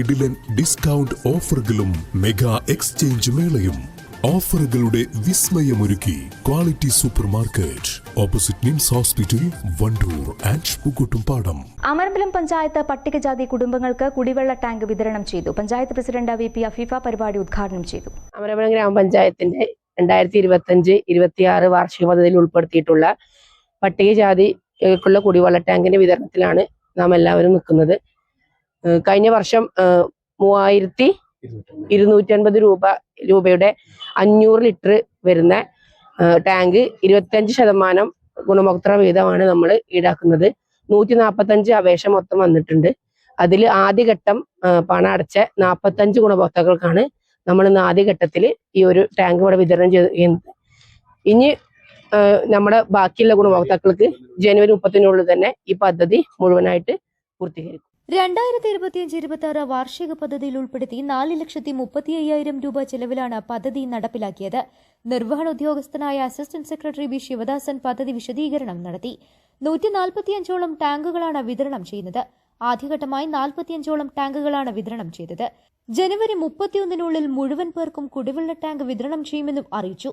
കിടിലൻ ഡിസ്കൗണ്ട് ഓഫറുകളും mega exchange മേളയും. ഓഫറുകളുടെ വിസ്മയമൊരുക്കി quality super market opposite NIMS hospital Wandoor and Pookkottumpadam Amarambalam panchayat പട്ടികജാതി കുടുംബങ്ങൾക്ക് കുടിവെള്ള ടാങ്ക് വിതരണം ചെയ്തു. Panchayat president V P Afeefa പരിപാടി ഉദ്ഘാടനം ചെയ്തു. അമരമ്പലം ഗ്രാമപഞ്ചായത്തിന്റെ രണ്ടായിരത്തി ഇരുപത്തഞ്ച് ഇരുപത്തിയാറ് വാർഷിക പദ്ധതിയിൽ ഉൾപ്പെടുത്തിയിട്ടുള്ള പട്ടികജാതിക്കുള്ള കുടിവെള്ള ടാങ്കിന്റെ വിതരണത്തിലാണ് നാം എല്ലാവരും നിൽക്കുന്നത്. കഴിഞ്ഞ വർഷം മൂവായിരത്തി ഇരുന്നൂറ്റി അൻപത് രൂപ രൂപയുടെ അഞ്ഞൂറ് ലിറ്റർ വരുന്ന ടാങ്ക് ഇരുപത്തിയഞ്ച് ശതമാനം ഗുണഭോക്തൃ വീതമാണ് നമ്മൾ ഈടാക്കുന്നത്. നൂറ്റി നാൽപ്പത്തഞ്ച് അപേക്ഷ മൊത്തം വന്നിട്ടുണ്ട്. അതിൽ ആദ്യഘട്ടം പണം അടച്ച നാൽപ്പത്തഞ്ച് ഗുണഭോക്താക്കൾക്കാണ് നമ്മൾ ഇന്ന് ആദ്യഘട്ടത്തിൽ ഈ ഒരു ടാങ്ക് ഇവിടെ വിതരണം ചെയ്യുന്നത്. ഇനി നമ്മുടെ ബാക്കിയുള്ള ഗുണഭോക്താക്കൾക്ക് ജനുവരി മുപ്പത്തിനുള്ളിൽ തന്നെ ഈ പദ്ധതി മുഴുവനായിട്ട് പൂർത്തീകരിക്കും. രണ്ടായിരത്തി ഇരുപത്തിയഞ്ച് ഇരുപത്തി ആറ് വാർഷിക പദ്ധതിയിൽ ഉൾപ്പെടുത്തി നാല് ലക്ഷത്തി മുപ്പത്തി അയ്യായിരം രൂപ ചെലവിലാണ് പദ്ധതി നടപ്പിലാക്കിയത്. നിർവഹണ ഉദ്യോഗസ്ഥനായ അസിസ്റ്റന്റ് സെക്രട്ടറി ബി ശിവദാസൻ പദ്ധതി വിശദീകരണം നടത്തി. നൂറ്റി നാൽപ്പത്തിയഞ്ചോളം ടാങ്കുകളാണ് വിതരണം ചെയ്യുന്നത്. ആദ്യഘട്ടമായി നാൽപ്പത്തിയഞ്ചോളം ടാങ്കുകളാണ് വിതരണം ചെയ്തത്. ജനുവരി മുപ്പത്തിയൊന്നിനുള്ളിൽ മുഴുവൻ പേർക്കും കുടിവെള്ള ടാങ്ക് വിതരണം ചെയ്യുമെന്നും അറിയിച്ചു.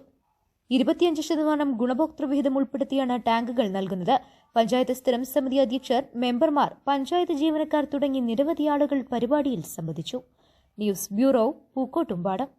ഇരുപത്തിയഞ്ച് ശതമാനം ഗുണഭോക്തൃ വിഹിതം ഉൾപ്പെടുത്തിയാണ് ടാങ്കുകൾ നൽകുന്നത്. പഞ്ചായത്ത് സ്ഥിരം സമിതി അധ്യക്ഷർ മെമ്പർമാർ പഞ്ചായത്ത് ജീവനക്കാർ തുടങ്ങി നിരവധി ആളുകൾ പരിപാടിയിൽ സംബന്ധിച്ചു. News bureau Pookkottumpadam.